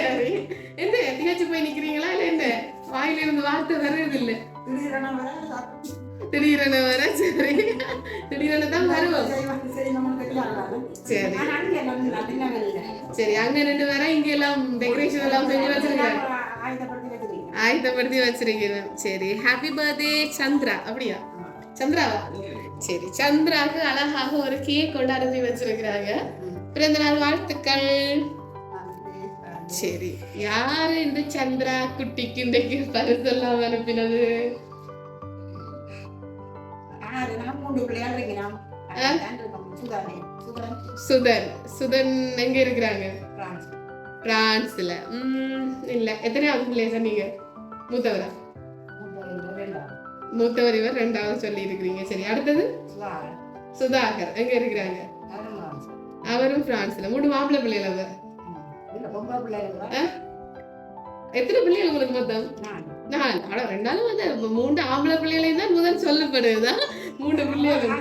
சரி என்ன திகச்சு போய் நிக்கிறீங்களா? இல்ல என்ன? வாயில இருந்து வார்த்தை வர்றது இல்ல. திடீரென வர சரி. திடீரென தான் வருவோம். சரி. சரி அங்க நின்று வர இங்க எல்லாம் டெக்கரேஷன் எல்லாம் செஞ்சு வச்சிருக்காங்க. ஆயுதப்படுத்தி ஆயத்தப்படுத்தி வச்சிருக்கிறேன். சரி ஹாப்பி பர்த்டே சந்திரா. அப்படியா? சந்திராவா? சரி சந்திராவுக்கு அழகாக ஒரு கேக் கொண்டாடி வச்சிருக்கிறாங்க. பிறந்த நாள் வாழ்த்துக்கள். சரி யாரு இந்த சந்திரா குட்டிக்கு இன்றைக்கு பரிசெல்லாம் அனுப்பினது. சுதானே. சுதன் எங்க இருக்கிறாங்க பிரான்ஸ். பிரான்ஸ்ல உம் இல்ல எத்தனையாவது பிள்ளைய சொன்னீங்க மூத்தவரா. மூத்தவர் இவர் ரெண்டாவது சொல்லி இருக்கிறீங்க சரி அடுத்தது சுதாகர். எங்க இருக்கிறாங்க. அவரும் பிரான்ஸ்ல மூணு மாப்பிள்ளை பிள்ளைகள் அவர் எத்தனை பிள்ளைகள் உங்களுக்கு மொத்தம்? நான். அட ரெண்டாலும் வந்து மூன்று ஆம்பளை பிள்ளைகளையும் தான் முதல் சொல்லப்படுதுதான் மூணு பிள்ளைகள்.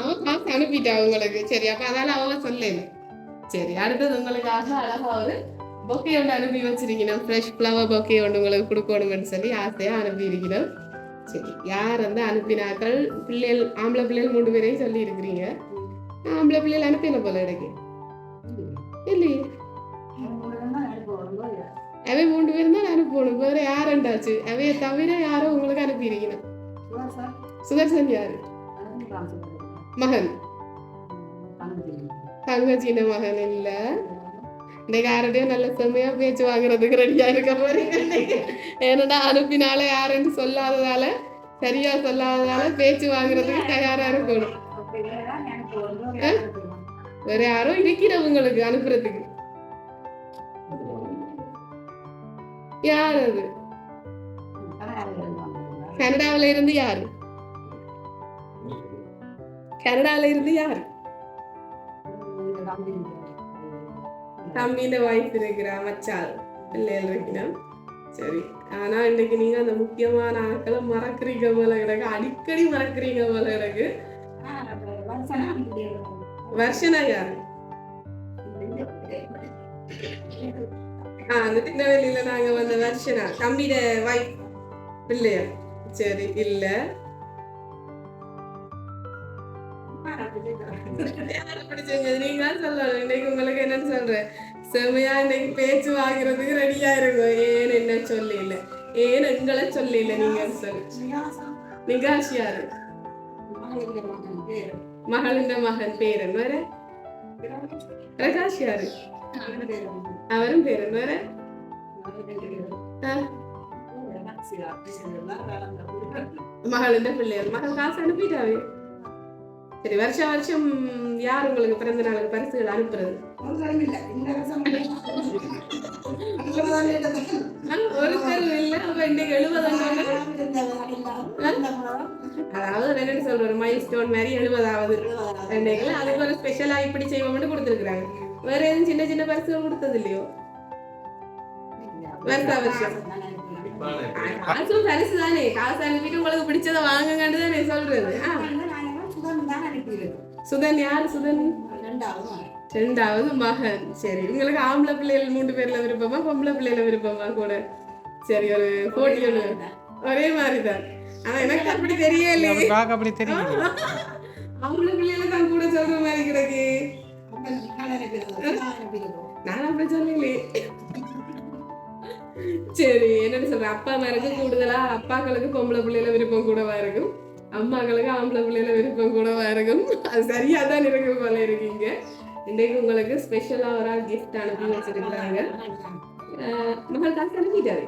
அவன் காசு அனுப்பிட்டா உங்களுக்கு. சரி அப்ப அதால அவ சொல்லல. சரி அடுத்தது உங்களுக்காக அழகா ஒரு பொக்கே ஒன்று அனுப்பி வச்சிருக்கணும். ஃப்ரெஷ் ஃப்ளவர் பொக்கே ஒன்று உங்களுக்கு கொடுக்கணும்னு சொல்லி ஆசையா அனுப்பி இருக்கணும் சரி யார் வந்து அனுப்பினாக்கள் பிள்ளைகள் ஆம்பளை பிள்ளைகள் மூணு பேரையும் சொல்லி இருக்கிறீங்க. ஆம்பளை பிள்ளைகள் அனுப்பின போல எனக்கு இல்லையே? அவங்களுக்கு தான் அனுப்பி வரும்போது அவை மூணு பேரும் தான் அனுப்பணும் வேற யாருண்டாச்சு அவைய தவிர யாரோ உங்களுக்கு அனுப்பி இருக்கணும் சுதாகர் சார், சுதர்சன் யாரு. மகன். தங்கச்சி. தங்கச்சின மகன் இல்ல. இன்னைக்கு யார்கிட்டயும் நல்ல செம்மையா பேச்சு வாங்குறதுக்கு ரெடியா இருக்க போறீங்க. ஏன்னா அனுப்பினால யாருன்னு சொல்லாததால சரியா சொல்லாததால பேச்சு வாங்குறதுக்கு தயாரா இருக்கணும். வேற யாரோ இருக்கிறவங்களுக்கு அனுப்புறதுக்கு. யார் அது கனடாவில இருந்து யாரு? கனடால இருந்து யாரு? இந்த வாய்ப்பு இருக்கிறா மச்சால் பிள்ளைகள் இருக்கிறான் சரி. ஆனா இன்னைக்கு நீங்க அந்த முக்கியமான ஆட்களை மறக்கிறீங்க போல கிடக்கு. அடிக்கடி மறக்கிறீங்க போல கிடக்கு. வருஷனா யாரு ஆ அந்த திருநெல்வேலியில நாங்க வந்த வருஷனா தம்பியோட வைஃப் பிள்ளையர் சரி இல்ல நீங்க தான் சொல்லணும் இன்னைக்கு உங்களுக்கு என்னன்னு சொல்றேன் செமையா இன்னைக்கு பேச்சு வாங்குறதுக்கு ரெடியா இருக்கும் ஏன் என்ன சொல்லல ஏன் எங்களை சொல்லல நீங்க சொல்லு நிகாஷ் யாரு மகளின் மகன் பேரன் வேற பிரகாஷ் யாரு அவரும் பேரன் வேற ஆ, மகளின் பிள்ளையர் மகள் காசு அனுப்பிட்டாவே சரி வருஷம் வருஷம் யார் உங்களுக்கு பிறந்த நாளுக்கு பரிசுகள் அனுப்புறது அதாவது என்னன்னு சொல்ற ஒரு மைல் ஸ்டோன் மாதிரி எழுபதாவது. அதுக்கு ஒரு ஸ்பெஷலா இப்படி செய்வோம்னு கொடுத்துருக்காங்க வேற எதுவும் சின்ன சின்ன பரிசுகள் கொடுத்தது இல்லையோ வருஷா வருஷம். காசும் பரிசு தானே. காசு அனுப்பிட்டு உங்களுக்கு பிடிச்சதை வாங்குங்கன்னு தானே சொல்றது சுதன் யார்? சுதன்? ரெண்டாவது மகன். சரி உங்களுக்கு ஆம்பளை பிள்ளைகள் மூணு பேர்ல விருப்பமா பொம்பளை பிள்ளைல விருப்பமா கூட. சரி ஒரு போட்டி ஒண்ணு. ஒரே மாதிரிதான். ஆனா எனக்கு அப்படி பார்க்க அப்படி தெரியும் ஆம்பளை பிள்ளைல தான் கூட சொல்ற மாதிரி கிடக்கு. நான் அப்படி சொல்லலையே. சரி என்னன்னு சொல்றேன். அப்பா அம்மாருக்கு கூடுதலா? அப்பாக்களுக்கு பொம்பளை பிள்ளைல விருப்பம் கூடவா இருக்கும்? அம்மாக்களுக்கு ஆம்பளை பிள்ளைல விருப்பம் கூடவா இருக்கும்? அது சரியா தான் இருக்கு போல இருக்கீங்க. இன்னைக்கு உங்களுக்கு ஸ்பெஷலா ஒரு ஆள் கிஃப்ட் அனுப்பி வச்சிருக்காங்க அஹ் மகள் காசு அனுப்பிட்டாரு.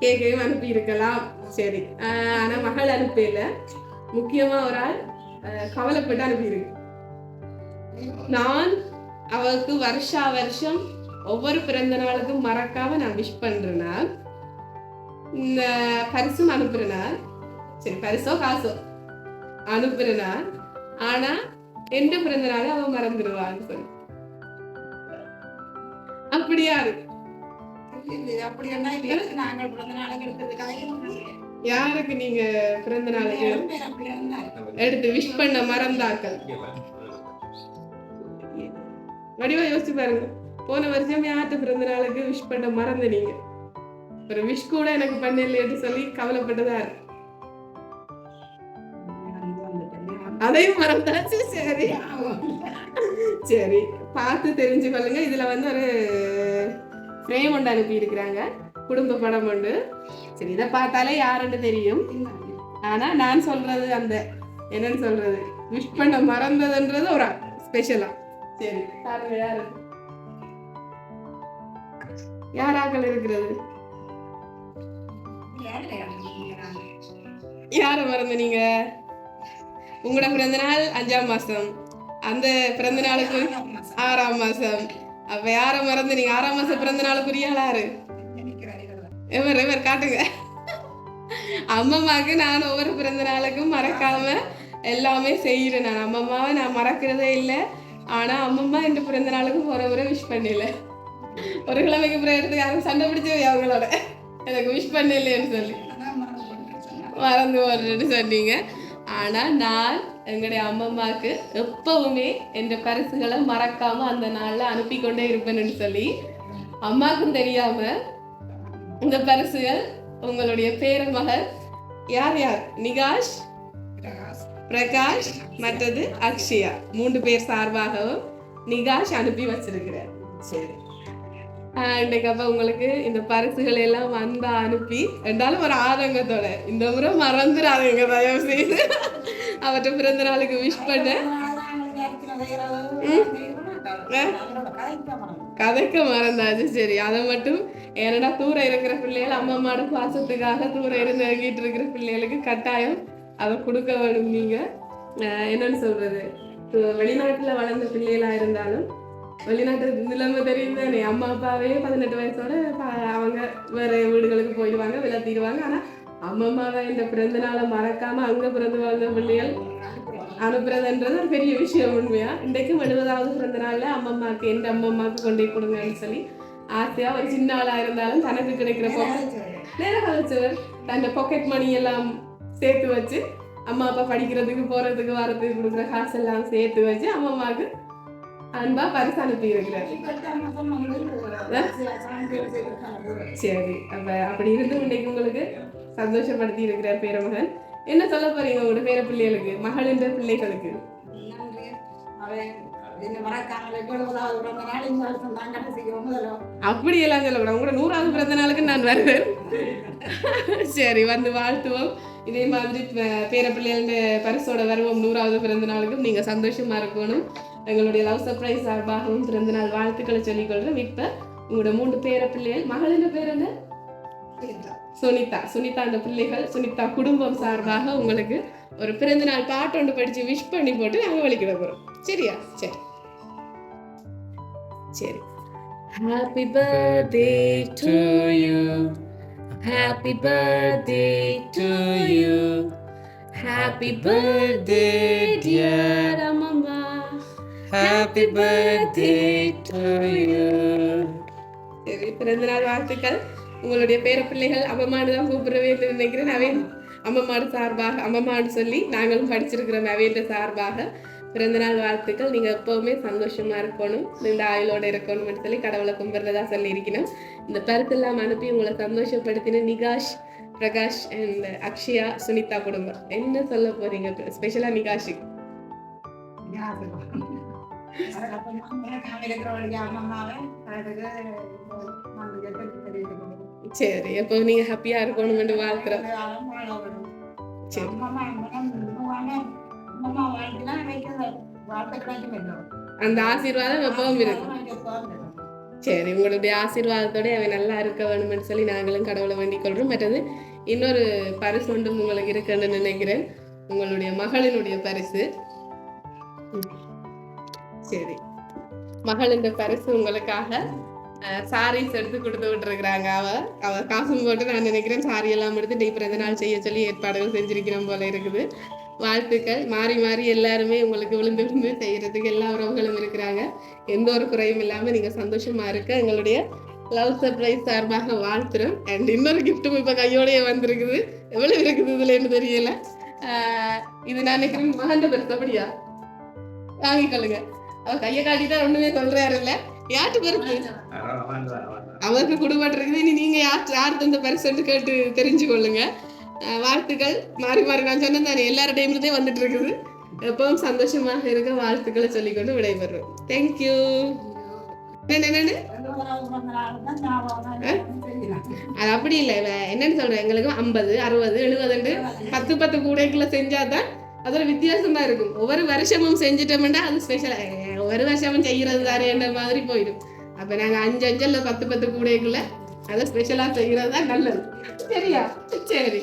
கேக்கையும் அனுப்பி இருக்கலாம் சரி ஆனா மகள் அனுப்பல. முக்கியமா ஒரு ஆள் கவலைப்பட்டு அனுப்பியிருக்கு நான் அவளுக்கு வருஷா வருஷம் ஒவ்வொரு பிறந்த நாளுக்கும் மறக்காம நான் விஷ் பண்றேன்னா இந்த பரிசும் அனுப்புறேனா? சரி பரிசோ காசோ? அனுப்புறேனா? ஆனா எந்த பிறந்த நாளை அவன் மறந்துடுவான்னு சொல்லி. அப்படியா இருக்கு யாருக்கு நீங்க பிறந்த நாளுக்கு எடுத்து விஷ் பண்ண மறந்தாக்கள் வடிவா யோசிச்சு பாருங்க. போன வருஷம் யார்கிட்ட பிறந்த நாளுக்கு விஷ் பண்ண மறந்து நீங்க. ஒரு விஷ் கூட எனக்கு பண்ணலைன்னு சொல்லி கவலைப்பட்டதா இருக்கு அதையும் மறந்தாச்சு சரி. சரி பார்த்து தெரிஞ்சுக்கொள்ளுங்க இதுல வந்து ஒரு ஃப்ரேம் ஒன்று அனுப்பி இருக்கிறாங்க குடும்ப படம் ஒன்று. சரி இதை பார்த்தாலே யாருன்னு தெரியும். ஆனா நான் சொல்றது அந்த என்னன்னு சொல்றது? விஷ் பண்ண மறந்ததுன்றது ஒரு ஸ்பெஷலா சரி பாருங்க யாரு யாராக்கள் இருக்கிறது? யார மறந்து நீங்க? உங்களோட பிறந்த நாள் அஞ்சாம் மாசம். அந்த பிறந்த நாளுக்கு ஆறாம் மாசம். அப்ப யார மறந்து நீங்க ஆறாம் மாசம் பிறந்த நாளுக்குரிய யாரு எவர் எவர் காட்டுங்க. அம்மாவுக்கு நான் ஒவ்வொரு பிறந்த நாளுக்கும் மறக்காம எல்லாமே செய்யறேன் நான். அம்மம்மாவை நான் மறக்கிறதே இல்லை. ஆனா அம்மம்மா என் பிறந்த நாளுக்கு ஒரு முறை விஷ் பண்ணல. ஒரு கிழமைக்கு பிறகு எடுத்து யாரும் சண்டை பிடிச்சு அவங்களோட. எனக்கு விஷ் பண்ணலைன்னு சொல்லி. மறந்து போடுறேன்னு சொன்னீங்க. ஆனால் நான் எங்களுடைய அம்மம்மாவுக்கு எப்பவுமே என்ற பரிசுகளை மறக்காம அந்த நாளில் அனுப்பி கொண்டே இருப்பேன்னு சொல்லி அம்மாவுக்கும் தெரியாம இந்த பரிசுகள் உங்களுடைய பேரமகள் யார் யார்? நிகாஷ் பிரகாஷ் மற்றது அக்ஷயா. மூன்று பேர் சார்பாகவும் நிகாஷ் அனுப்பி வச்சிருக்கிறார். சரி. இன்னைக்கு அப்ப உங்களுக்கு இந்த பரிசுகள் எல்லாம் வந்தா அனுப்பி ரெண்டாலும் ஒரு ஆதங்கத்தோட இந்த முறை மறந்துடாதீங்க தயவு செய்து அவற்றை பிறந்த நாளுக்கு விஷ் பண்ண. கதைக்க மறந்தாச்சு சரி. அதை மட்டும் ஏன்னா தூர இருக்கிற பிள்ளைகள் அம்மா அம்மாட பாசத்துக்காக தூர இருந்து இறங்கிட்டு இருக்கிற பிள்ளைகளுக்கு கட்டாயம் அதை கொடுக்க வேணும் நீங்க. ஆஹ் என்னன்னு சொல்றது? வெளிநாட்டுல வளர்ந்த பிள்ளைகளா இருந்தாலும் வெளிநாட்டு நிலைமை தெரியும் தானே. அம்மா அப்பாவே பதினெட்டு வயசோட அவங்க வேற வீடுகளுக்கு போயிடுவாங்க விளத்திடுவாங்க ஆனா அம்மா அம்மாவை இந்த பிறந்த நாளை மறக்காம அங்க பிறந்து வாழ்ந்த பிள்ளைகள் அனுப்புறதுன்றது ஒரு பெரிய விஷயம் உண்மையா? இன்றைக்கும் எழுபதாவது பிறந்த நாள்ல அம்மம்மாக்கு எந்த அம்மம்மாக்கு கொண்டு கொடுங்கன்னு சொல்லி ஆசையா ஒரு சின்ன ஆளா இருந்தாலும் தனக்கு கிடைக்கிற நேர கழிச்சவர் தன் பாக்கெட் மணி எல்லாம் சேர்த்து வச்சு அம்மா அப்பா படிக்கிறதுக்கு போறதுக்கு வரதுக்கு கொடுக்குற காசு எல்லாம் சேர்த்து வச்சு அம்மம்மாக்கு அன்பா பரிசு அனுப்பி இருக்கிறார் சரி அப்ப அப்படி இருந்து இன்னைக்கு உங்களுக்கு சந்தோஷப்படுத்தி இருக்கிறார் பேரமகன். என்ன சொல்ல போறீங்க உங்களோட பேர பிள்ளைகளுக்கு மகள் என்ற பிள்ளைகளுக்கு? அப்படியெல்லாம் சொல்லக்கூடாது உங்களோட நூறாவது பிறந்த நாளுக்கு நான் வருவேன். சரி வந்து வாழ்த்துவோம். இதே மாதிரி பேர பிள்ளைகள பரிசோட வருவோம் நூறாவது பிறந்த நாளுக்கும் நீங்க சந்தோஷமா இருக்கணும். எங்களுடைய லவ் சர்ப்ரைஸ் சார்பாகவும் பிறந்த நாள் வாழ்த்துக்களை சொல்லிக்கொள்றோம் இப்ப உங்களோட மூன்று பேர பிள்ளைகள் மகளின் பேர் என்ன? சுனிதா. சுனிதா. அந்த பிள்ளைகள் சுனிதா குடும்பம் சார்பாக உங்களுக்கு ஒரு பிறந்த நாள் பாட்டு ஒன்று படிச்சு விஷ் பண்ணி போட்டு நாங்க வலிக்கிட போறோம். சரியா? சரி. சரி. Happy birthday to you happy birthday to you happy birthday dear அம்மம்மா Happy birthday to you. சரி பிறந்த நாள் வாழ்த்துக்கள். உங்களுடைய பேர பிள்ளைகள் அம்மம்மானு தான் கூப்பிடவே இல்லை நினைக்கிறேன். அவையன் அம்மம்மாடு சார்பாக அம்மம்மான்னு சொல்லி நாங்களும் படிச்சிருக்கிறோம் அவையன்ற சார்பாக. பிறந்த நாள் வாழ்த்துக்கள். நீங்க எப்பவுமே சந்தோஷமா இருக்கணும். இந்த ஆயுளோட இருக்கணும்னு சொல்லி கடவுளை கும்பிட்றதா சொல்லியிருக்கணும். இந்த பரிசெல்லாம் அனுப்பி உங்களை சந்தோஷப்படுத்தின நிகாஷ் பிரகாஷ் அண்ட் அக்ஷயா சுனிதா குடும்பம். என்ன சொல்ல போறீங்க? ஸ்பெஷலா நிகாஷுக்கு? சரி அப்போ நீங்க ஹாப்பியா இருக்கணும்னு வாழ்த்துறோம். சரி. அந்த ஆசீர்வாதம் எப்பவும் இருக்கும். சரி உங்களுடைய ஆசீர்வாதத்தோட அவன் நல்லா இருக்க வேணும்னு சொல்லி நாங்களும் கடவுளை வேண்டிக் கொள்றோம். மற்றது இன்னொரு பரிசு ஒன்றும் உங்களுக்கு இருக்குன்னு நினைக்கிறேன். உங்களுடைய மகளினுடைய பரிசு. ம். சரி மகளின் பரிசு உங்களுக்காக சாரீஸ் எடுத்து கொடுத்து விட்டுருக்குறாங்க. அவ அவ காசும் போட்டு நான் நினைக்கிறேன் சாரி எல்லாம் எடுத்து டீ பிறந்த நாள் செய்ய சொல்லி ஏற்பாடுகள் செஞ்சிருக்கிறோம் போல இருக்குது. வாழ்த்துக்கள். மாறி மாறி எல்லாருமே உங்களுக்கு விழுந்து விழுந்து செய்யறதுக்கு எல்லா உறவுகளும் இருக்கிறாங்க. எந்த ஒரு குறையும் இல்லாம நீங்க சந்தோஷமா இருக்க எங்களுடைய லவ் சர்ப்ரைஸ் சார்பாக வாழ்த்துறோம். அண்ட் இன்னொரு கிஃப்ட்டும் இப்போ கையோடையே வந்திருக்குது. எவ்வளவு இருக்குது இதுலன்னு தெரியல. இது நான் நினைக்கிறேன் மகண்ட பெருத்தபடியா வாங்கிக்கொள்ளுங்க. அவர் கையை காட்டிட்டா ஒண்ணுமே சொல்றாரு இல்ல யார்ட்டு பெருசு அவருக்கு குடும்பம் இருக்குது. இனி நீங்க யார் யார் தந்த பரிசுன்னு கேட்டு தெரிஞ்சு கொள்ளுங்க. வாழ்த்துக்கள். மாறி மாறி நான் சொன்னேன் தானே எல்லார டைம்லதே வந்துட்டு இருக்குது. எப்பவும் சந்தோஷமாக இருக்க வாழ்த்துக்களை சொல்லிக்கொண்டு விடைபெறுறோம் தேங்க்யூ என்ன என்னன்னு அது அப்படி இல்லை. என்னன்னு சொல்றேன். எங்களுக்கு ஐம்பது அறுபது எழுபதுண்டு பத்து பத்து கூடைக்குள்ள செஞ்சாதான் அதோட வித்தியாசமா இருக்கும் ஒவ்வொரு வருஷமும் செஞ்சிட்டோம்னா அது ஸ்பெஷல் ஒவ்வொரு வருஷமும் செய்யறது தானேன்ற மாதிரி போயிடும் அப்ப நாங்க அஞ்சு அஞ்சல்ல பத்து பத்து கூடைக்குள்ள அதை ஸ்பெஷலா செய்யறது தான் நல்லது சரியா சரி